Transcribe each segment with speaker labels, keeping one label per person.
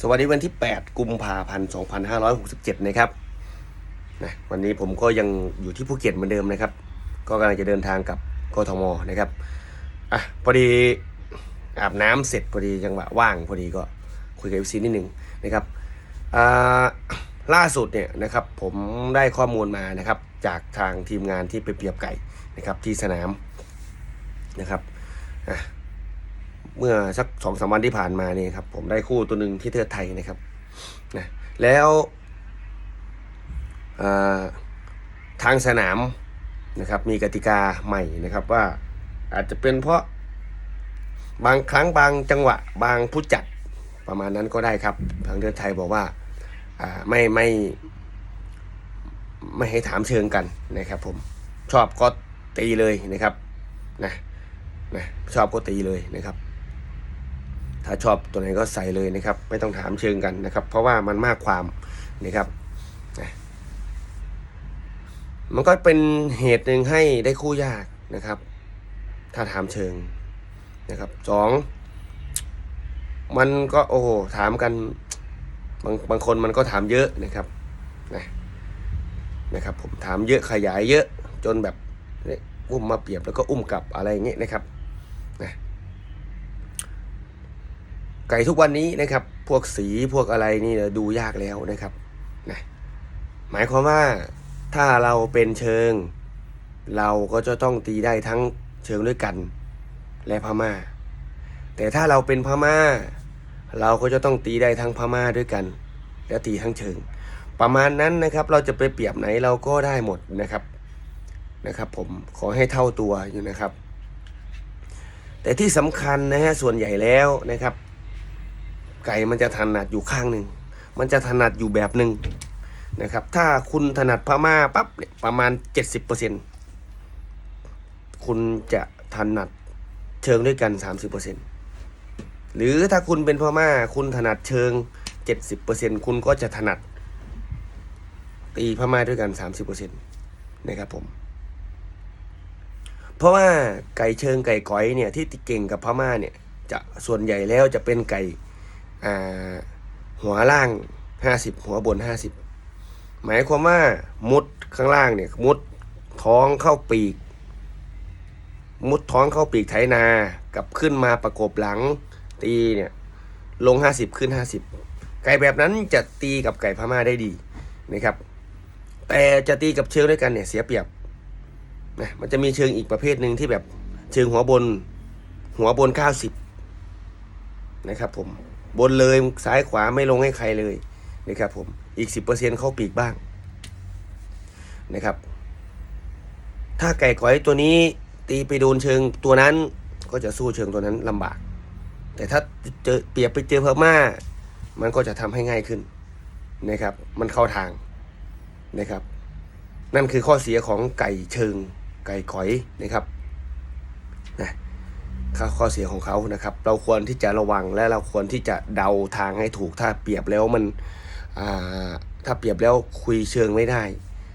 Speaker 1: สวัสดีวันที่ 8 กุมภาพันธ์2567 นะครับนะวันนี้ผมก็ยังอยู่ที่ภูเก็ตเหมือนเดิมนะครับ ก็กำลังจะเดินทางกับกทมนะครับอะพอดีอาบน้ำเสร็จพอดีจังหวะว่างพอดีก็คุยกับซีนิดหนึ่งนะครับอ่าล่าสุดเนี่ยนะครับผมได้ข้อมูลมานะครับจากทางทีมงานที่ไปเปรียบไก่นะครับที่สนามนะครับอะ เมื่อสักสองสามวันที่ผ่านมาเนี่ยครับผมได้คู่ตัวหนึ่งที่เทิดไทยนะครับนะแล้วทางสนามนะครับ มีกติกาใหม่นะครับว่าอาจจะเป็นเพราะบางครั้งบางจังหวะบางผู้จัดประมาณนั้นก็ได้ครับ ทางเทิดไทยบอกว่าอ่าไม่ไม่ไม่ให้ถามเชิงกันนะครับ ผมชอบก็ตีเลยนะครับนะนะชอบก็ตีเลยนะครับ ถ้าชอบตัวไหนก็ใส่เลยนะครับ ไม่ต้องถามเชิงกันนะครับ เพราะว่ามันมากความนะครับมันก็เป็นเหตุหนึ่งให้ได้คู่ยากนะครับ ถ้าถามเชิงนะครับสองมันก็โอ้โหถามกันบางบางคนมันก็ถามเยอะนะครับนะนะครับ ผมถามเยอะขยายเยอะจนแบบอุ้มมาเปรียบแล้วก็อุ้มกลับอะไรอย่างเงี้ยนะครับนะ ไก่ทุกวันนี้นะครับ พวกสีพวกอะไรนี่ดูยากแล้วนะครับนะหมายความว่าถ้าเราเป็นเชิง เราก็จะต้องตีได้ทั้งเชิงด้วยกัน และพม่า แต่ถ้าเราเป็นพม่า เราก็จะต้องตีได้ทั้งพม่าด้วยกัน และตีทั้งเชิง ประมาณนั้นนะครับเราจะไปเปรียบไหนเราก็ได้หมดนะครับนะครับ ผมขอให้เท่าตัวอยู่นะครับ แต่ที่สำคัญนะฮะส่วนใหญ่แล้วนะครับ ไก่มันจะถนัดอยู่ข้างหนึ่ง มันจะถนัดอยู่แบบหนึ่งนะครับ ถ้าคุณถนัดพม่าปั๊บเนี่ยประมาณ 70%คุณจะถนัดเชิงด้วยกัน 30%หรือถ้าคุณเป็นพม่าคุณถนัดเชิง 70%คุณก็จะถนัด ตีพม่าด้วยกัน 30%นะครับผม เพราะว่าไก่เชิงไก่ก้อยเนี่ยที่เก่งกับพม่าเนี่ยจะส่วนใหญ่แล้วจะเป็นไก่ หัวล่างห้าสิบหัวบนห้าสิบหมายความว่ามุดข้างล่างเนี่ย มุดท้องเข้าปีก มุดท้องเข้าปีกไถนากับขึ้นมาประกบหลัง ตีเนี่ย ลงห้าสิบขึ้นห้าสิบไก่แบบนั้นจะตีกับไก่พม่าได้ดีนะครับ แต่จะตีกับเชิงด้วยกันเนี่ยเสียเปรียบนะมันจะมีเชิงอีกประเภทหนึ่งที่แบบเชิงหัวบนหัวบนเก้าสิบนะครับผม บนเลยซ้ายขวาไม่ลงให้ใครเลยนะครับผมอีก 10%เข้าปีกบ้างนะครับ ถ้าไก่ก้อยตัวนี้ตีไปโดนเชิงตัวนั้นก็จะสู้เชิงตัวนั้นลำบาก แต่ถ้าเจอเปรียบไปเจอพม่า มันก็จะทำให้ง่ายขึ้นนะครับ มันเข้าทางนะครับ นั่นคือข้อเสียของไก่เชิงไก่ก้อยนะครับ ข้อข้อเสียของเขานะครับ เราควรที่จะระวังและเราควรที่จะเดาทางให้ถูกถ้าเปรียบแล้วมันถ้าเปรียบแล้วคุยเชิงไม่ได้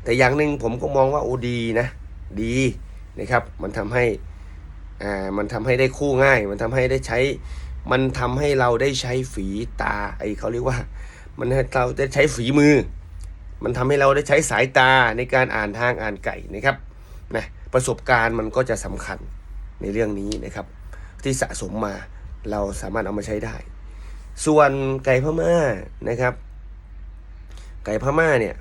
Speaker 1: แต่อย่างหนึ่งผมก็มองว่าโอ้ดีนะ ดีนะครับ มันทำให้อ่ามันทำให้ได้คู่ง่าย มันทำให้ได้ใช้ มันทำให้เราได้ใช้ฝีตาไอเขาเรียกว่า มันให้เราได้ใช้ฝีมือ มันทำให้เราได้ใช้สายตาในการอ่านทางอ่านไก่นะครับนะประสบการณ์มันก็จะสำคัญในเรื่องนี้นะครับ ที่สะสมมา เราสามารถเอามาใช้ได้ ส่วนไก่พม่านะครับ ไก่พม่าเนี่ย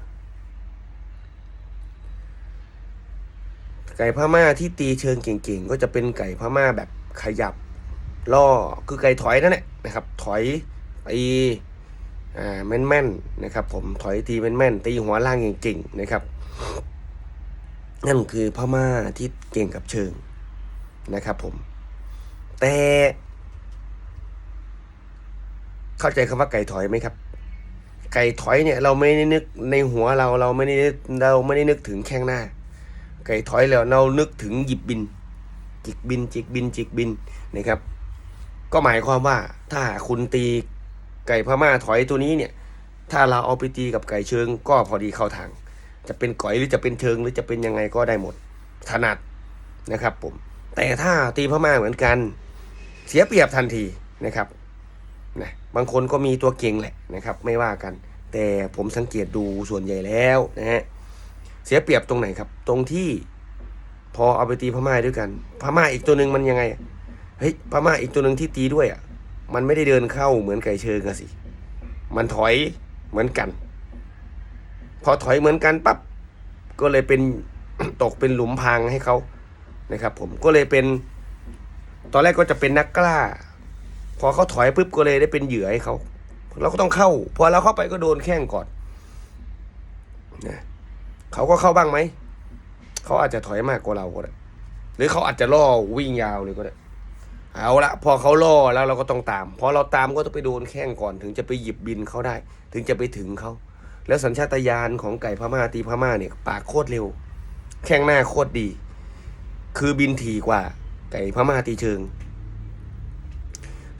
Speaker 1: ไก่พม่าที่ตีเชิงเก่งๆ ก็จะเป็นไก่พม่าแบบขยับล่อคือไก่ถอยนั่นแหละนะครับ ถอยตีอ่าแม่นๆนะครับ ผมถอยตีแม่นๆตีหัวล่างเก่งๆนะครับ นั่นคือพม่าที่เก่งกับเชิงนะครับผม แต่ เข้าใจคำว่าไก่ถอยไหมครับ ไก่ถอยเนี่ย เราไม่ได้นึกในหัวเราเราไม่ได้เราไม่ได้นึกถึงแข้งหน้า ไก่ถอยแล้วเรานึกถึงหยิบบิน จิกบิน จิกบิน จิกบินนะครับ ก็หมายความว่าถ้าคุณตีไก่พม่าถอยตัวนี้เนี่ย ถ้าเราเอาไปตีกับไก่เชิง ก็พอดีเข้าทาง จะเป็นก่อยหรือจะเป็นเชิง หรือจะเป็นยังไงก็ได้หมดถนัดนะครับผมแต่ถ้าตีพม่าเหมือนกัน เสียเปรียบทันทีนะครับนะบางคนก็มีตัวเก่งแหละนะครับ ไม่ว่ากัน แต่ผมสังเกตดูส่วนใหญ่แล้วนะฮะเสียเปรียบตรงไหนครับ ตรงที่พอเอาไปตีพม่าด้วยกัน พม่าอีกตัวหนึ่งมันยังไงเฮ้ยพม่าอีกตัวหนึ่งที่ตีด้วยอะมันไม่ได้เดินเข้าเหมือนไก่เชิงอะสิ มันถอยเหมือนกัน พอถอยเหมือนกันปั๊บก็เลยเป็นตกเป็นหลุมพรางให้เขานะครับ ผมก็เลยเป็น ตอนแรกก็จะเป็นนักกล้า พอเขาถอยปุ๊บก็เลยได้เป็นเหยื่อให้เขาเราก็ต้องเข้า พอเราเข้าไปก็โดนแข้งก่อนนะเขาก็เข้าบ้างไหม เขาอาจจะถอยมากกว่าเราก็ได้หรือเขาอาจจะล่อวิ่งยาวเลยก็ได้เอาละพอเขาล่อแล้วเราก็ต้องตาม พอเราตามก็ต้องไปโดนแข้งก่อน ถึงจะไปหยิบบินเขาได้ ถึงจะไปถึงเขา แล้วสัญชาตญาณของไก่พม่าตีพม่าเนี่ย ปากโคตรเร็ว แข้งหน้าโคตรดี คือบินถี่กว่า ไก่พม่าตีเชิง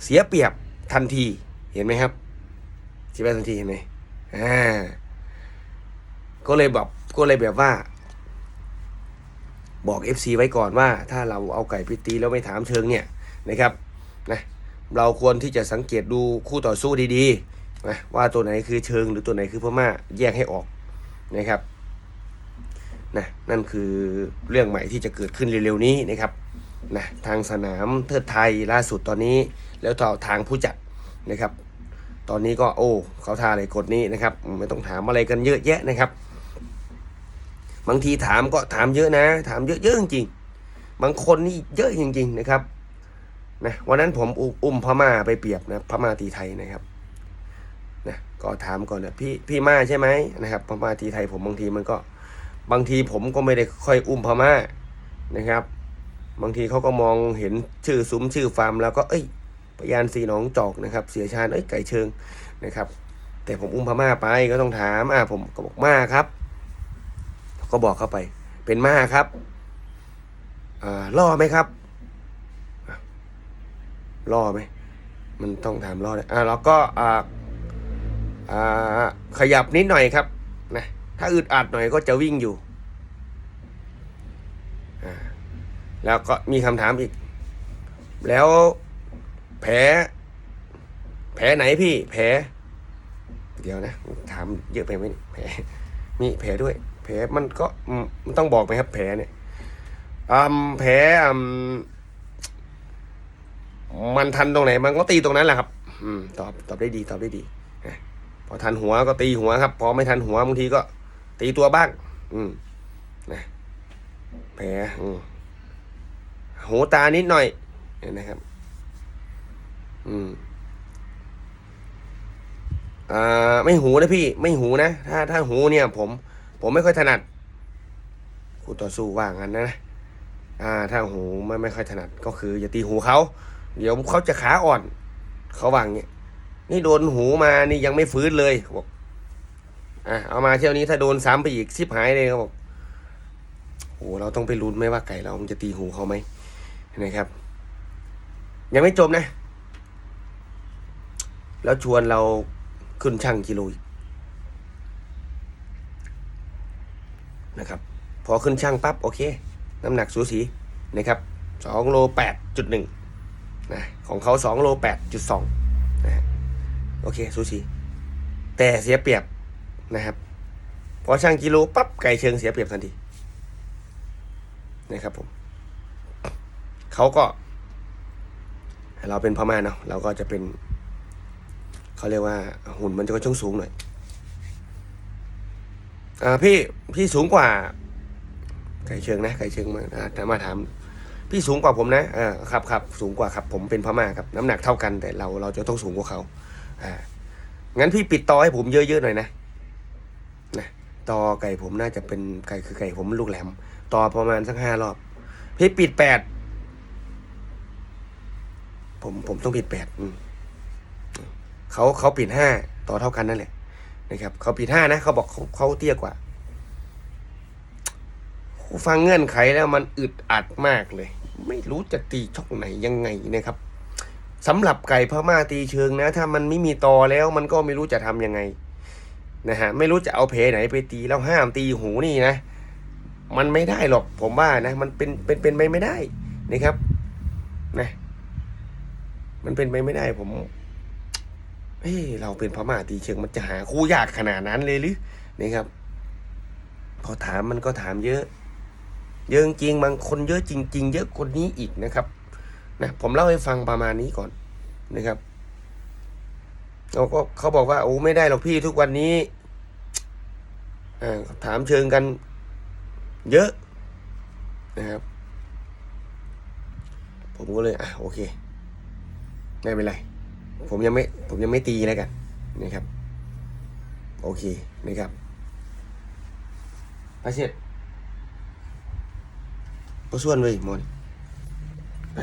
Speaker 1: เสียเปรียบทันทีเห็นไหมครับเสียเปรียบทันทีเห็นไหมอ่าก็เลยแบบก็เลยแบบว่า บอก FC ไว้ก่อนว่า ถ้าเราเอาไก่ไปตีแล้วไม่ถามเชิงเนี่ยนะครับนะเราควรที่จะสังเกตดูคู่ต่อสู้ดีๆนะว่าตัวไหนคือเชิงหรือตัวไหนคือพม่าแยกให้ออกนะครับนะนั่นคือเรื่องใหม่ที่จะเกิดขึ้นเร็วๆนี้นะครับ นะทางสนามเทิดไทยล่าสุดตอนนี้ แล้วต่อทางผู้จัดนะครับ ตอนนี้ก็โอ้เขาทาอะไรกฎนี้นะครับ ไม่ต้องถามอะไรกันเยอะแยะนะครับ บางทีถามก็ถามเยอะนะ ถามเยอะๆจริงบางคนนี่เยอะจริง ๆ นะครับนะวันนั้นผมอุอุ้มพม่าไปเปรียบนะพม่าตีไทยนะครับนะก็ถามก่อนนะพี่พี่มาใช่ไหมนะครับพม่าตีไทยผมบางทีมันก็บางทีผมก็ไม่ได้ค่อยอุ้มพม่านะครับ บางทีเขาก็มองเห็นชื่อซุ้มชื่อฟาร์มแล้วก็เอ้ยพยานสีหนองจอกนะครับ เสียชาญเอ้ยไก่เชิงนะครับ แต่ผมอุ้มพม่าไปก็ต้องถามอ่าผมก็บอกมาครับ ก็บอกเข้าไป เป็นม้าครับอ่าล่อไหมครับล่อไหมมันต้องถามล่อเลยอ่าแล้วก็อ่าอ่าขยับนิดหน่อยครับนะถ้าอึดอัดหน่อยก็จะวิ่งอยู่อ่า แล้วก็มีคำถามอีก แล้วแผล แผลไหนพี่ แผล เดี๋ยวนะ ถามเยอะไปไหมแผล มีแผลด้วย แผลมันก็มันต้องบอกไหมครับ แผลเนี่ยอืมแผลอืมมันทันตรงไหน มันก็ตีตรงนั้นแหละครับ อืม ตอบตอบได้ดีตอบได้ดีพอทันหัวก็ตีหัวครับ พอไม่ทันหัวบางทีก็ ตีตัวบ้าง อืมนะแผลอืม หูตานิดหน่อยเห็นะครับ อืมอ่าไม่หูนะพี่ ไม่หูนะ ถ้าถ้าหูเนี่ย ผม ผมไม่ค่อยถนัดคู่ต่อสู้ว่างั้นนะอ่า ถ้าหูไม่ไม่ค่อยถนัด ก็คืออย่าตีหูเขาเดี๋ยวเขาจะขาอ่อน เขาว่างเงี้ยนี่โดนหูมานี่ยังไม่ฟื้นเลยบอกอะเอามาเที่ยวนี้ถ้าโดนซ้ำไปอีกซิบหายเลยเขาบอกโอ้เราต้องไปลุ้นไหมว่าไก่เรามันจะตีหูเขาไหม นะครับ ยังไม่จบนะ แล้วชวนเราขึ้นช่างกิโลอีกนะครับ พอขึ้นช่างปั๊บโอเค น้ำหนักสูสีนะครับสองโลแปดจุดหนึ่งนะของเขาสองโลแปดจุดสองนะโอเคสูสีแต่เสียเปรียบนะครับ พอช่างกิโลปั๊บไก่เชิงเสียเปรียบทันทีนะครับผม เขาก็ เราเป็นพม่าเนาะเราก็จะเป็นเขาเรียกว่าหุ่นมันจะก็ช่วงสูงหน่อยอ่าพี่พี่สูงกว่าไก่เชิงนะไก่เชิงมาอ่าถามาถาม พี่สูงกว่าผมนะอ่าครับครับสูงกว่าครับ ผมเป็นพม่าครับ น้ำหนักเท่ากันแต่เราเราจะต้องสูงกว่าเขาอ่างั้นพี่ปิดต่อให้ผมเยอะๆหน่อยนะนะต่อไก่ผมน่าจะเป็นไก่คือไก่ผมลูกแหลม ต่อประมาณสักห้ารอบ พี่ปิดแปด ผมผมต้องปิดแปดเขาเขาปิดห้าต่อเท่ากันนั่นแหละนะครับเขาปิดห้านะเขาบอกเขาเขาเตี้ยกว่าฟังเงื่อนไขแล้วมันอึดอัดมากเลย ไม่รู้จะตีช่องไหนยังไงนะครับสำหรับไก่พม่าตีเชิงนะ ถ้ามันไม่มีตอแล้วมันก็ไม่รู้จะทำยังไงนะฮะไม่รู้จะเอาเพไหนไปตีแล้วห้ามตีหูนี่นะ มันไม่ได้หรอกผมว่านะ มันเป็นเป็นเป็นไปไม่ได้นะครับนะ มันเป็นไปไม่ได้ผมเอ้เราเป็นพม่าตีเชิงมันจะหาคู่ยากขนาดนั้นเลยหรือนะครับ พอถามมันก็ถามเยอะ เยอะจริงบางคนเยอะจริง ๆ เยอะคนนี้อีกนะครับนะผมเล่าให้ฟังประมาณนี้ก่อนนะครับเขาก็เขาบอกว่าโอ้ไม่ได้หรอกพี่ทุกวันนี้อ่าถามเชิงกัน เยอะนะครับ ผมก็เลยอะโอเค ไม่เป็นไร ผมยังไม่ผมยังไม่ตีแล้วกันนะครับ โอเคนะครับไปเสร็จบ่ส่วนเลยมอนไป